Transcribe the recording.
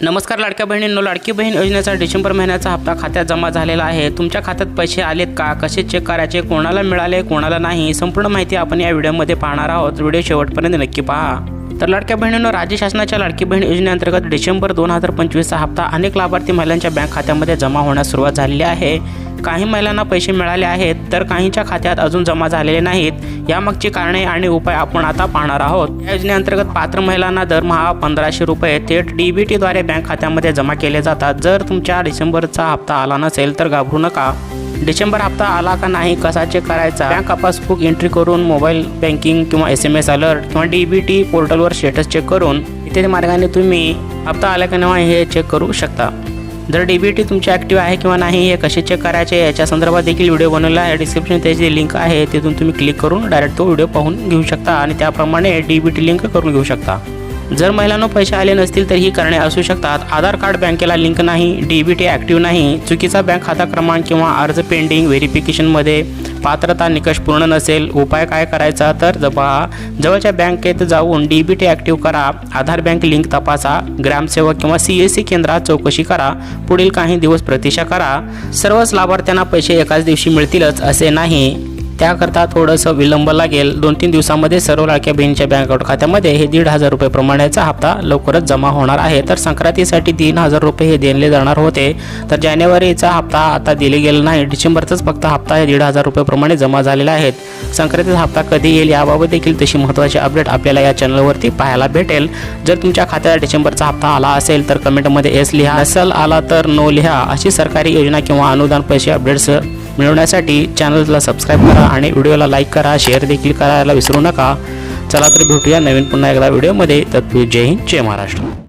नमस्कार लाडक्या बहिणींनो लाडकी बहीण योजनेचा डिसेंबर महिन्याचा हप्ता खात्यात जमा झालेला आहे. तुमच्या खात्यात पैसे आलेत का? कसे चेक करायचे? कोणाला मिळाले कोणाला नाही? संपूर्ण माहिती आपण या व्हिडिओमध्ये पाहणार आहोत. व्हिडिओ शेवटपर्यंत नक्की पहा. तर लाडक्या बहिणींनो राज्य शासनाच्या लाडकी बहीण योजनेअंतर्गत डिसेंबर दोन हजार पंचवीसचा हप्ता अनेक लाभार्थी महिलांच्या बँक खात्यामध्ये जमा होण्यास सुरुवात झालेली आहे. काही महिलांना पैसे मिळाले आहेत तर काहींच्या खात्यात अजून जमा झालेले नाहीत. यामागची कारणे आणि उपाय आपण आता पाहणार आहोत. या योजनेअंतर्गत पात्र महिलांना दरमहा पंधराशे रुपये थेट डी बी टीद्वारे बँक खात्यामध्ये जमा केले जातात. जर तुमच्या डिसेंबरचा हप्ता आला नसेल तर घाबरू नका. डिसेंबर हप्ता आला का नाही कसा चेक करायचा? बँक पासबुक एंट्री करून मोबाईल बँकिंग किंवा एस एम एस अलर्ट किंवा डी बी टी पोर्टलवर स्टेटस चेक करून इत्यादी मार्गाने तुम्ही हप्ता आला का नाही हे चेक करू शकता. जर डी बी टी तुमची ॲक्टिव्ह आहे किंवा नाही हे कसे चेक करायचे याच्या संदर्भात देखील व्हिडिओ बनवला आहे. डिस्क्रिप्शन त्याची लिंक आहे तिथून तुम्ही क्लिक करून डायरेक्ट तो व्हिडिओ पाहून घेऊ शकता आणि त्याप्रमाणे डी बी टी लिंक करून घेऊ शकता. जर महिलांना पैसे आले नसतील तर ही कारणे असू शकतात. आधार कार्ड बँकेला लिंक नाही डी बी टी ॲक्टिव्ह नाही. चुकीचा बँक खाता क्रमांक किंवा अर्ज पेंडिंग व्हेरिफिकेशनमध्ये पात्रता निकष पूर्ण नसेल उपाय काय करायचा तर ज- जवळच्या बँकेत जाऊन डी बी टी ॲक्टिव्ह करा. आधार बँक लिंक तपासा. ग्रामसेवक किंवा सी एस सी केंद्रात चौकशी करा. पुढील काही दिवस प्रतीक्षा करा. सर्वच लाभार्थ्यांना पैसे एकाच दिवशी मिळतीलच असे नाही. त्याकरता थोडंसं विलंब लागेल. दोन तीन दिवसामध्ये सर्व लाडक्या बहिणीच्या बँक अकाउंट खात्यामध्ये हे दीड हजार रुपये प्रमाणाचा हप्ता लवकरच जमा होणार आहे. तर संक्रांतीसाठी तीन हजार रुपये हे देणले जाणार होते. तर जानेवारीचा हप्ता आता दिले गेला नाही. डिसेंबरचाच फक्त हप्ता हे दीड हजार रुपयेप्रमाणे जमा झालेला आहेत संक्रांतीचा हप्ता कधी येईल याबाबत देखील तशी महत्त्वाची अपडेट आपल्याला या चॅनलवरती पाहायला भेटेल. जर तुमच्या खात्यात डिसेंबरचा हप्ता आला असेल तर कमेंटमध्ये एस लिहा. असेल आला तर नो लिहा. अशी सरकारी योजना किंवा अनुदान पैसे अपडेट्स मिळवण्यासाठी चॅनलला सबस्क्राईब करा आणि व्हिडिओला लाईक करा शेअर देखील करायला विसरू नका. चला तर भेटूया नवीन पुन्हा एकदा व्हिडिओमध्ये तत्पूर्वी जय हिंद जय महाराष्ट्र.